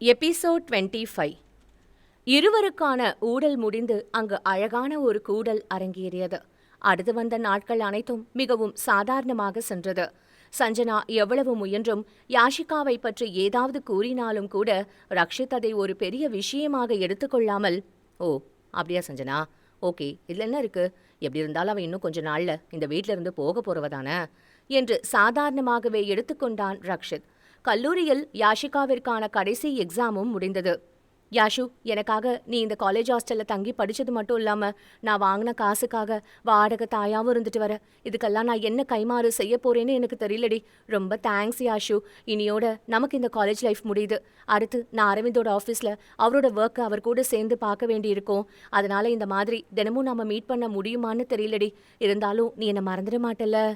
Episode twenty five. இருவருக்கான ஊடல் முடிந்து அங்கு அழகான ஒரு கூடல் அரங்கேறியது. அடுத்து வந்த நாட்கள் அனைத்தும் மிகவும் சாதாரணமாக சென்றது. சஞ்சனா எவ்வளவு முயன்றும் யாஷிகாவை பற்றி ஏதாவது கூறினாலும் கூட ரக்ஷித் அதை ஒரு பெரிய விஷயமாக எடுத்துக்கொள்ளாமல் ஓ அப்படியா சஞ்சனா? ஓகே இதில் என்ன இருக்கு? எப்படி இருந்தாலும் அவன் இன்னும் கொஞ்ச நாள்ல இந்த வீட்ல இருந்து போக போறவதானே என்று சாதாரணமாகவே எடுத்துக்கொண்டான் ரக்ஷித். கல்லூரியில் யாஷிகாவிற்கான கடைசி எக்ஸாமும் முடிந்தது. யாஷு எனக்காக நீ இந்த காலேஜ் ஹாஸ்டல்ல தங்கி படிச்சது மட்டும் இல்லாம நான் வாங்கின காசுக்காக வாடகை தாயாவும் இருந்துட்டு வர. இதுக்கெல்லாம் நான் என்ன கைமாறு செய்ய போறேன்னு எனக்கு தெரியலடி. ரொம்ப தேங்க்ஸ் யாஷு. இனியோட நமக்கு இந்த காலேஜ் லைஃப் முடியுது. அடுத்து நான் அரவிந்தோட ஆஃபீஸ்ல அவரோட ஒர்க்கை அவர் கூட சேர்ந்து பார்க்க வேண்டியிருக்கும். அதனால இந்த மாதிரி தினமும் நாம மீட் பண்ண முடியுமான்னு தெரியலடி. இருந்தாலும் நீ என்ன மறந்துட மாட்டல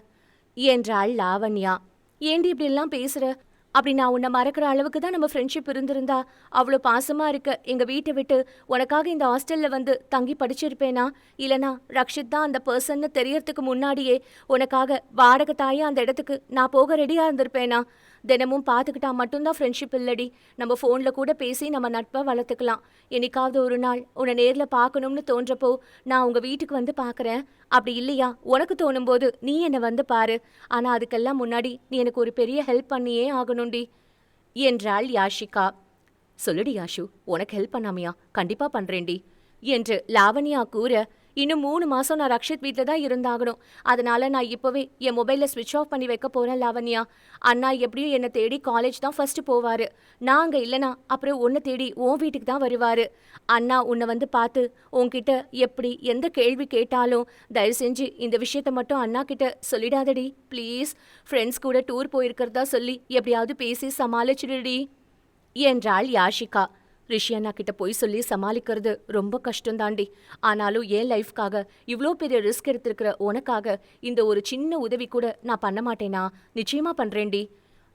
என்றாள் லாவண்யா. ஏண்டி இப்படிலாம் பேசுகிற பேசுற? அப்படி நான் உன்னை மறக்கிற அளவுக்கு தான் நம்ம ஃப்ரெண்ட்ஷிப் இருந்திருந்தா. அவ்வளோ பாசமாக இருக்க எங்கள் வீட்டை விட்டு உனக்காக இந்த ஹாஸ்டலில் வந்து தங்கி படிச்சிருப்பேனா? இல்லைனா ரக்ஷித் தான் அந்த பர்சன்னு தெரியறதுக்கு முன்னாடியே உனக்காக வாடகை தாயே அந்த இடத்துக்கு நான் போக ரெடியாக இருந்திருப்பேனா? தினமும் பார்த்துக்கிட்டா மட்டும்தான் ஃப்ரெண்ட்ஷிப் இல்லடி. நம்ம ஃபோனில் கூட பேசி நம்ம நட்பை வளர்த்துக்கலாம். என்னைக்காவது ஒரு நாள் உன்னை நேரில் பார்க்கணும்னு தோன்றப்போ நான் உங்கள் வீட்டுக்கு வந்து பார்க்குறேன் அப்படி இல்லையா? உனக்கு தோணும்போது நீ என்னை வந்து பாரு. ஆனால் அதுக்கெல்லாம் முன்னாடி நீ எனக்கு ஒரு பெரிய ஹெல்ப் பண்ணியே ஆகணும்டி. என்றாள் யாஷிகா. சொல்லுடி யாஷு உனக்கு ஹெல்ப் பண்ணாமையா? கண்டிப்பாக பண்ணுறேன்டி என்று லாவண்யா கூற இன்னும் மூணு மாசம் நான் ரக்ஷித் வீட்டில் தான் இருந்தாகணும். அதனால நான் இப்போவே என் மொபைலில் ஸ்விட்ச் ஆஃப் பண்ணி வைக்க போகிறேன் லாவண்யா. அண்ணா எப்படியும் என்னை தேடி காலேஜ் தான் ஃபர்ஸ்ட் போவார். நான் அங்கே இல்லைனா அப்புறம் உன்னை தேடி உன் வீட்டுக்கு தான் வருவாரு. அண்ணா உன்னை வந்து பார்த்து உன்கிட்ட எப்படி எந்த கேள்வி கேட்டாலும் தயவு செஞ்சு இந்த விஷயத்த மட்டும் அண்ணா கிட்ட சொல்லிடாதடி ப்ளீஸ் ஃப்ரெண்ட்ஸ் கூட டூர் போயிருக்கிறதா சொல்லி எப்படியாவது பேசி சமாளிச்சிடுடி என்றாள் யாஷிகா. ரிஷியண்ணா கிட்ட போய் சொல்லி சமாளிக்கிறது ரொம்ப கஷ்டம்தாண்டி. ஆனாலும் என் லைஃப்காக இவ்ளோ பெரிய ரிஸ்க் எடுத்திருக்கிற உனக்காக இந்த ஒரு சின்ன உதவி கூட நான் பண்ண மாட்டேனா? நிச்சயமா பண்றேன்டி.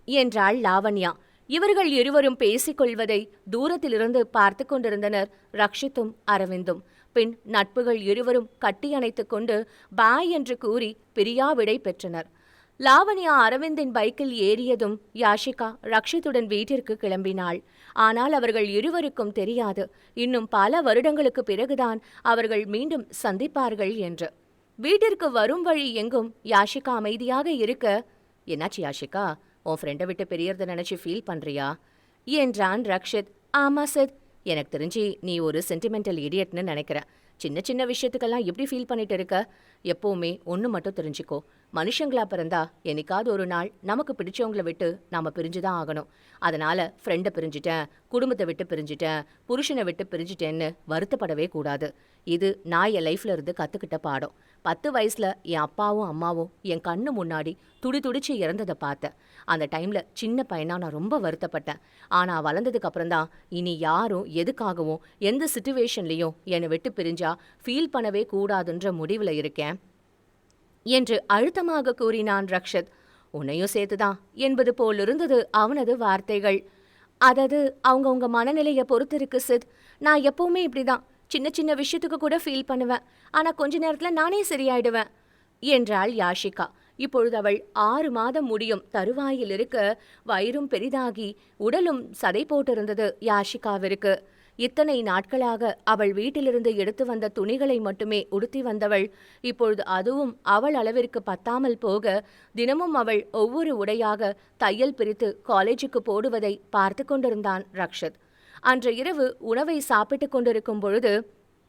என்றாள் லாவண்யா. இவர்கள் இருவரும் பேசிக்கொள்வதை தூரத்திலிருந்து பார்த்து கொண்டிருந்தனர் ரக்ஷித்தும் அரவிந்தும். பின் நட்புகள் இருவரும் கட்டியணைத்துக் கொண்டு பாய் என்று கூறி பிரியா விடை பெற்றனர். லாவண்யா அரவிந்தின் பைக்கில் ஏறியதும் யாஷிகா ரக்ஷித்துடன் வீட்டிற்கு கிளம்பினாள். ஆனால் அவர்கள் இருவருக்கும் தெரியாது. இன்னும் பல வருடங்களுக்கு பிறகுதான் அவர்கள் மீண்டும் சந்திப்பார்கள் என்று. வீட்டிற்கு வரும் வழி எங்கும் யாஷிகா அமைதியாக இருக்க என்னாச்சு யாஷிகா? உன் ஃப்ரெண்டை விட்டு பெரியறத நினைச்சு ஃபீல் பண்றியா? என்றான் ரக்ஷித். ஆமா சித். எனக்கு தெரிஞ்சு நீ ஒரு சென்டிமெண்டல் இடியட்னு நினைக்கிற. சின்ன சின்ன விஷயத்துக்கெல்லாம் எப்படி ஃபீல் பண்ணிட்டு இருக்க? எப்பவுமே ஒன்று மட்டும் தெரிஞ்சுக்கோ. மனுஷங்களா பிறந்தா என்னைக்காவது ஒரு நாள் நமக்கு பிடிச்சவங்கள விட்டு நாம பிரிஞ்சுதான் ஆகணும். அதனால ஃப்ரெண்டை பிரிஞ்சுட்டேன் குடும்பத்தை விட்டு பிரிஞ்சுட்டேன் புருஷனை விட்டு பிரிஞ்சுட்டேன்னு வருத்தப்படவே கூடாது. இது நான் என் லைஃப்ல இருந்து கத்துக்கிட்ட பாடம். பத்து வயசுல என் அப்பாவும் அம்மாவும் என் கண்ணு முன்னாடி துடி துடிச்சு இறந்ததை பார்த்தேன் அந்த டைம்ல சின்ன பையனா நான் ரொம்ப வருத்தப்பட்டேன். ஆனா வளர்ந்ததுக்கு அப்புறம் தான் இனி யாரும் எதுக்காகவும் எந்த சுச்சுவேஷன்லேயும் என்னை விட்டு பிரிஞ்சா ஃபீல் பண்ணவே கூடாதுன்ற முடிவில் இருக்கேன். என்று அழுத்தமாக கூறினான் ரக்ஷத். உன்னையும் சேர்த்துதான் என்பது போல் இருந்தது அவனது வார்த்தைகள். அதது அவங்கவுங்க மனநிலையை பொறுத்து இருக்கு சித். நான் எப்பவுமே இப்படிதான். சின்ன சின்ன விஷயத்துக்கு கூட ஃபீல் பண்ணுவேன். ஆனா கொஞ்ச நேரத்துல நானே சரியாயிடுவேன். என்றாள் யாஷிகா. இப்பொழுது அவள் ஆறு மாதம் முடியும். தருவாயில் இருக்க வயிறும் பெரிதாகி உடலும் சதை போட்டிருந்தது யாஷிகாவிற்கு. இத்தனை நாட்களாக அவள் வீட்டிலிருந்து எடுத்து வந்த துணிகளை மட்டுமே உடுத்தி வந்தவள். இப்பொழுது அதுவும் அவள் அளவிற்கு பத்தாமல் போக தினமும் அவள் ஒவ்வொரு உடையாக தையல் பிரித்து காலேஜுக்கு போடுவதை பார்த்து கொண்டிருந்தான் ரக்ஷத். அன்று இரவு உணவை சாப்பிட்டு கொண்டிருக்கும் பொழுது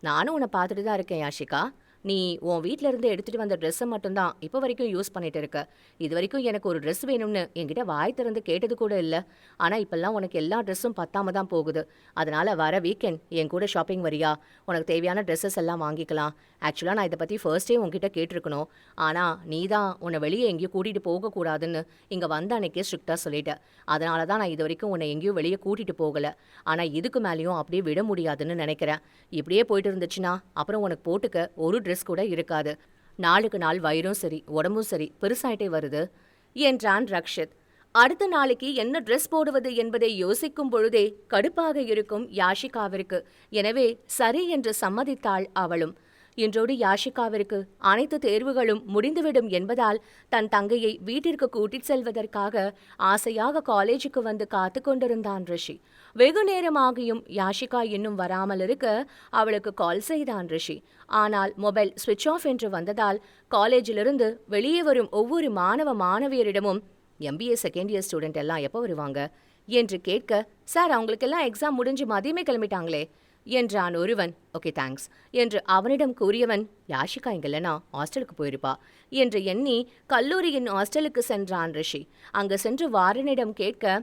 நானும் உன்னை பார்த்துட்டு தான் இருக்கேன் யாஷிகா. நீ உன் வீட்ல இருந்து எடுத்துட்டு வந்த ட்ரெஸ்ஸை மட்டும்தான் இப்போ வரைக்கும் யூஸ் பண்ணிட்டு இருக்க. இது வரைக்கும் எனக்கு ஒரு ட்ரெஸ் வேணும்னு என்கிட்ட வாய் திறந்து கேட்டது கூட இல்லை. ஆனால் இப்பெல்லாம் உனக்கு எல்லா ட்ரெஸ்ஸும் பத்தாம தான் போகுது. அதனால வர வீக்கெண்ட் என் கூட ஷாப்பிங் வரியா? உனக்கு தேவையான ட்ரெஸ்ஸஸ் எல்லாம் வாங்கிக்கலாம். ஆக்சுவலாக நான் இதை பற்றி ஃபர்ஸ்டே உன்கிட்ட கேட்டிருக்கணும். ஆனால் நீ தான் உன்னை வெளியே எங்கேயும் கூட்டிகிட்டு போகக்கூடாதுன்னு இங்கே வந்த அன்னைக்கே ஸ்ட்ரிக்டாக சொல்லிட்டேன் அதனால தான் நான் இது வரைக்கும் உன்னை எங்கேயும் வெளியே கூட்டிகிட்டு போகலை. ஆனால் இதுக்கு மேலேயும் அப்படியே விட முடியாதுன்னு நினைக்கிறேன். இப்படியே போயிட்டு இருந்துச்சுன்னா அப்புறம் உனக்கு போட்டுக்க ஒரு ட்ரெஸ் கூட இருக்காது. நாளுக்கு நாள் வயிறும் சரி உடம்பும் சரி பெருசாயிட்டே வருது என்றான் ரக்ஷித். அடுத்த நாளைக்கு என்ன ட்ரெஸ் போடுவது என்பதை யோசிக்கும் பொழுதே கடுப்பாக இருக்கும் யாஷிகாவிற்கு. எனவே சரி என்று சம்மதித்தாள் அவளும். இன்றோடு யாஷிகாவிற்கு அனைத்து தேர்வுகளும் முடிந்துவிடும் என்பதால் தன் தங்கையை வீட்டிற்கு கூட்டிச் செல்வதற்காக ஆசையாக காலேஜுக்கு வந்து காத்து கொண்டிருந்தான் ரிஷி. வெகு நேரமாகியும் யாஷிகா இன்னும் வராமல் இருக்க அவளுக்கு கால் செய்தான் ரிஷி. ஆனால் மொபைல் சுவிட்ச் ஆஃப் என்று வந்ததால் காலேஜிலிருந்து வெளியே வரும் ஒவ்வொரு மாணவ மாணவியரிடமும் எம்பிஏ செகண்ட் இயர் ஸ்டூடெண்ட் எல்லாம் எப்போ வருவாங்க? என்று கேட்க சார் அவங்களுக்கெல்லாம் எக்ஸாம் முடிஞ்சு மதியமே கிளம்பிட்டாங்களே. என்றான் ஒருவன். ஓகே தேங்க்ஸ் என்று அவனிடம் கூறியவன் யாஷிகா இங்கில்லனா? ஹாஸ்டலுக்கு போயிருப்பா? என்று எண்ணி கல்லூரியின் ஹாஸ்டலுக்கு சென்றான் ரிஷி. அங்கு சென்று வாரனிடம் கேட்க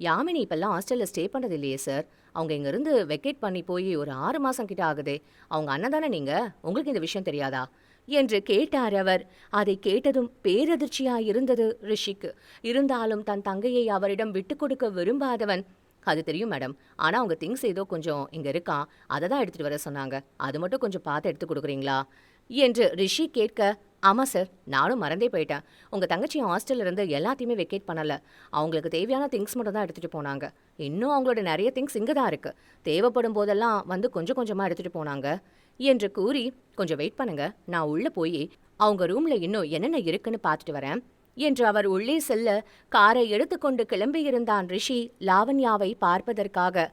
யாமினி இப்பெல்லாம் ஹாஸ்டலில் ஸ்டே பண்ணது இல்லையே சார் அவங்க இங்கேருந்து வெக்கேட் பண்ணி போய் ஒரு ஆறு மாதம் கிட்ட ஆகுதே. அவங்க அண்ணன் தானே நீங்கள் உங்களுக்கு இந்த விஷயம் தெரியாதா? என்று கேட்டார் அவர். அதை கேட்டதும் பேரதிர்ச்சியாயிருந்தது ரிஷிக்கு. இருந்தாலும் தன் தங்கையை அவரிடம் விட்டு கொடுக்க விரும்பாதவன் அது தெரியும் மேடம் ஆனால் அவங்க திங்ஸ் ஏதோ கொஞ்சம் இங்கே இருக்கான். அதை தான் எடுத்துகிட்டு வர சொன்னாங்க. அது மட்டும் கொஞ்சம் பார்த்து எடுத்து கொடுக்குறீங்களா? என்று ரிஷி கேட்க ஆமாம் சார் நானும் மறந்தே போயிட்டேன். உங்கள் தங்கச்சி ஹாஸ்டல்ல இருந்து எல்லாத்தையுமே வெக்கேட் பண்ணலை. அவங்களுக்கு தேவையான திங்ஸ் மட்டும் தான் எடுத்துகிட்டு போனாங்க. இன்னும் அவங்களோட நிறைய திங்ஸ் இங்கே தான் இருக்குது தேவைப்படும் போதெல்லாம் வந்து கொஞ்சம் கொஞ்சமாக எடுத்துகிட்டு போனாங்க. என்று கூறி கொஞ்சம் வெயிட் பண்ணுங்க. நான் உள்ளே போய் அவங்க ரூமில் இன்னும் என்னென்ன இருக்குன்னு பார்த்துட்டு வரேன். என்று அவர் உள்ளே செல்ல காரை எடுத்துக்கொண்டு கிளம்பியிருந்தான் ரிஷி லாவண்யாவை பார்ப்பதற்காக.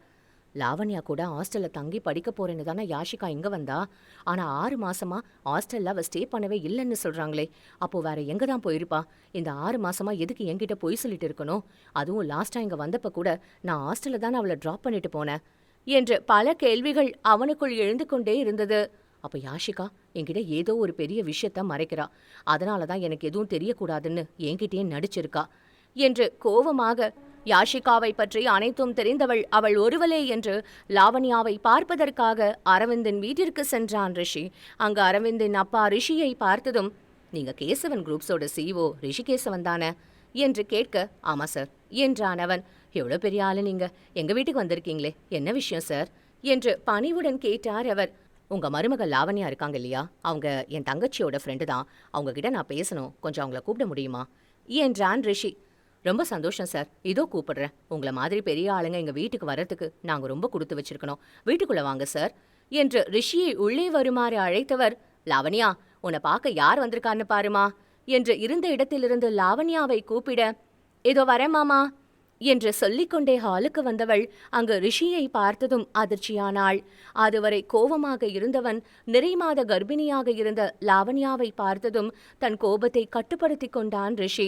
லாவண்யா கூட ஹாஸ்டல்ல தங்கி படிக்க போறேன்னு தானே யாஷிகா இங்க வந்தா? ஆனா ஆறு மாசமா ஹாஸ்டல்ல அவ ஸ்டே பண்ணவே இல்லைன்னு சொல்றாங்களே. அப்போ வேற எங்க தான் போயிருப்பா? இந்த ஆறு மாசமா எதுக்கு என்கிட்ட பொய் சொல்லிட்டு இருக்கணும்? அதுவும் லாஸ்டா இங்க வந்தப்ப கூட நான் ஹாஸ்டல்ல தானே அவளை டிராப் பண்ணிட்டு போனேன். என்று பல கேள்விகள் அவனுக்குள் எழுந்து கொண்டே இருந்தது. அப்போ யாஷிகா என்கிட்ட ஏதோ ஒரு பெரிய விஷயத்த மறைக்கிறா. அதனால தான் எனக்கு எதுவும் தெரியக்கூடாதுன்னு என்கிட்டயே நடிச்சிருக்கா என்று கோவமாக யாஷிகாவை பற்றி அனைத்தும் தெரிந்தவள் அவள் ஒருவளே என்று லாவண்யாவை பார்ப்பதற்காக அரவிந்தின் வீட்டிற்கு சென்றான் ரிஷி. அங்கு அரவிந்தின் அப்பா ரிஷியை பார்த்ததும் நீங்க கேசவன் குரூப்ஸோட சிஓ ரிஷிகேசவன் தானே? என்று கேட்க ஆமா சார் என்றான் அவன். எவ்வளோ பெரிய ஆளு நீங்க? எங்க வீட்டுக்கு வந்திருக்கீங்களே? என்ன விஷயம் சார்? என்று பணிவுடன் கேட்டார் அவர். உங்க மருமகள் லாவண்யா இருக்காங்க இல்லையா? அவங்க என் தங்கச்சியோட ஃப்ரெண்டு தான். அவங்க கிட்ட நான் பேசணும். கொஞ்சம் அவங்கள கூப்பிட முடியுமா? என்றான் ரிஷி? ரொம்ப சந்தோஷம் சார். இதோ கூப்பிடுறேன். உங்களை மாதிரி பெரிய ஆளுங்க எங்க வீட்டுக்கு வர்றதுக்கு நாங்க ரொம்ப கொடுத்து வச்சிருக்கணும். வீட்டுக்குள்ள வாங்க சார். என்று ரிஷியை உள்ளே வருமாறு அழைத்தவர் லாவண்யா உன்னை பார்க்க யார் வந்திருக்கான்னு பாருமா? என்று இருந்த இடத்திலிருந்து லாவண்யாவை கூப்பிட இதோ வரேன் மாமா. என்று சொல்லிக்கொண்டே ஹாலுக்கு வந்தவள் அங்கு ரிஷியை பார்த்ததும் அதிர்ச்சியானாள். அதுவரை கோபமாக இருந்தவன் நிறைமாத கர்ப்பிணியாக இருந்த லாவண்யாவை பார்த்ததும் தன் கோபத்தை கட்டுப்படுத்திக் கொண்டான் ரிஷி.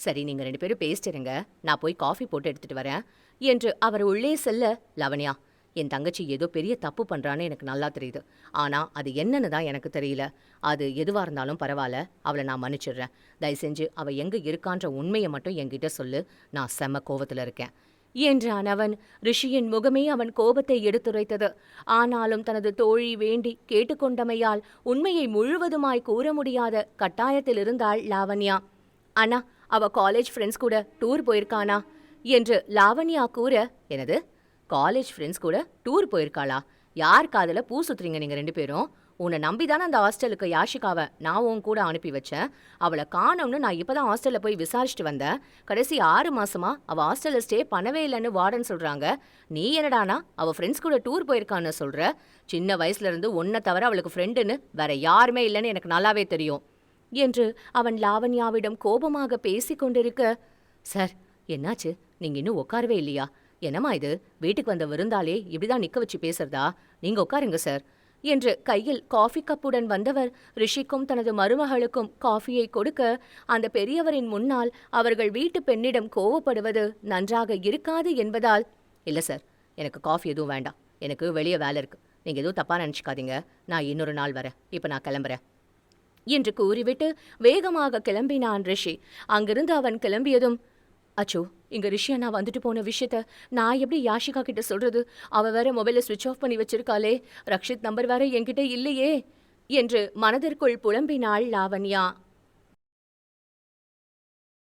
சரி நீங்க ரெண்டு பேரும் பேசிட்டுருங்க நான் போய் காஃபி போட்டு எடுத்துட்டு வரேன் என்று அவர் உள்ளே செல்ல லவண்யா என் தங்கச்சி ஏதோ பெரிய தப்பு பண்றான்னு எனக்கு நல்லா தெரியுது. ஆனா அது என்னன்னு தான் எனக்கு தெரியல. அது எதுவா இருந்தாலும் பரவாயில்ல. அவளை நான் மன்னிச்சிடுறேன். தயவு செஞ்சு அவள் எங்க இருக்கான்ற உண்மையை மட்டும் என்கிட்ட சொல்லு. நான் செம்ம கோவத்துல இருக்கேன். என்றான் அவன். ரிஷியின் முகமே அவன் கோபத்தை எடுத்துரைத்தது. ஆனாலும் தனது தோழி வேண்டி கேட்டுக்கொண்டமையால் உண்மையை முழுவதுமாய் கூற முடியாத கட்டாயத்தில் இருந்தாள் லாவண்யா. அண்ணா அவ காலேஜ் ஃப்ரெண்ட்ஸ் கூட டூர் போயிருக்கானா? என்று லாவண்யா கூற எனது காலேஜ் ஃப்ரெண்ட்ஸ் கூட டூர் போயிருக்காளா? யார் காதில் பூ சுத்துறீங்க நீங்க ரெண்டு பேரும்? உன்னை நம்பி தானே அந்த ஹாஸ்டலுக்கு யாஷிகாவை நான் உன் கூட அனுப்பி வச்சேன். அவளை காணோம்னு நான் இப்பதான் ஹாஸ்டல்ல போய் விசாரிச்சுட்டு வந்தேன். கடைசி ஆறு மாசமா அவ ஹாஸ்டல்ல ஸ்டே பண்ணவே இல்லைன்னு வார்டன் சொல்றாங்க. நீ என்னடானா? அவ ஃப்ரெண்ட்ஸ் கூட டூர் போயிருக்கான்னு சொல்ற? சின்ன வயசுல இருந்து தவிர அவளுக்கு ஃப்ரெண்டுன்னு வேற யாருமே இல்லைன்னு எனக்கு நல்லாவே தெரியும். என்று அவன் லாவண்யாவிடம் கோபமாக பேசிக் கொண்டிருக்க சார் என்னாச்சு? நீங்க இன்னும் உட்காரவே இல்லையா? என்னம்மா இது? வீட்டுக்கு வந்த விருந்தாலே இப்படிதான் நிக்க வச்சு பேசுறதா? நீங்க உட்காருங்க சார். என்று கையில் காஃபி கப்புடன் வந்தவர் ரிஷிக்கும் தனது மருமகளுக்கும் காஃபியை கொடுக்க அந்த பெரியவரின் முன்னால் அவர்கள் வீட்டு பெண்ணிடம் கோவப்படுவது நன்றாக இருக்காது என்பதால் இல்ல சார். எனக்கு காஃபி எதுவும் வேண்டாம். எனக்கு வெளியே வேலை இருக்கு. நீங்க எதுவும் தப்பா நினச்சிக்காதீங்க. நான் இன்னொரு நாள் வரேன். இப்ப நான் கிளம்புறேன். என்று கூறிவிட்டு வேகமாக கிளம்பினான் ரிஷி. அங்கிருந்து அவன் கிளம்பியதும் அச்சோ இங்க ரிஷி அண்ணா வந்துட்டு போன விஷயத்த நான் எப்படி யாஷிகா கிட்ட சொல்றது? அவ வேற மொபைலை சுவிட்ச் ஆஃப் பண்ணி வச்சிருக்காளே. ரக்ஷித் நம்பர் வேற என்கிட்ட இல்லையே. என்று மனதிற்குள் புலம்பினாள் லாவண்யா.